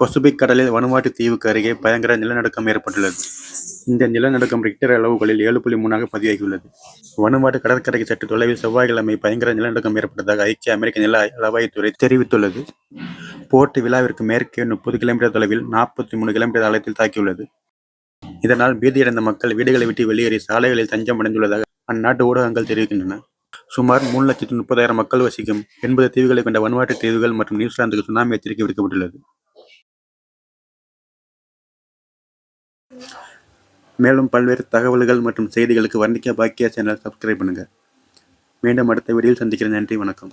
Pacific கடலில் Vanuatu தீவுக்கு அருகே பயங்கர நிலநடுக்கம் ஏற்பட்டுள்ளது. இந்த நிலநடுக்கம் ரிக்டர் அளவுகளில் ஏழு புள்ளி மூணாக பதிவாகியுள்ளது. வனுவாட்டு கடற்கரைக்கு சற்று தொலைவில் செவ்வாய்க்கிழமை பயங்கர நிலநடுக்கம் ஏற்பட்டதாக ஐக்கிய அமெரிக்க நில அளவாய்த்துறை தெரிவித்துள்ளது. போர்ட் விழாவிற்கு மேற்கே முப்பது கிலோமீட்டர் தொலைவில் நாற்பத்தி மூணு கிலோமீட்டர் ஆழத்தில் தாக்கியுள்ளது. இதனால் பீதியடைந்த மக்கள் வீடுகளை விட்டு வெளியேறி சாலைகளில் தஞ்சம் அடைந்துள்ளதாக அந்நாட்டு ஊடகங்கள் தெரிவிக்கின்றன. சுமார் மூணு லட்சத்து முப்பதாயிரம் மக்கள் வசிக்கும் எண்பது தீவுகளை கொண்ட வனுவாட்டு தீவுகள் மற்றும் நியூசிலாந்துக்கு சுனாமி எச்சரிக்கை விடுக்கப்பட்டுள்ளது. மேலும் பல்வேறு தகவல்கள் மற்றும் செய்திகளுக்கு வர்ணிக்க பாக்கியா சேனல் சப்ஸ்கிரைப் பண்ணுங்கள் மீண்டும் அடுத்த வீடியோவில் சந்திக்கிறேன். நன்றி வணக்கம்.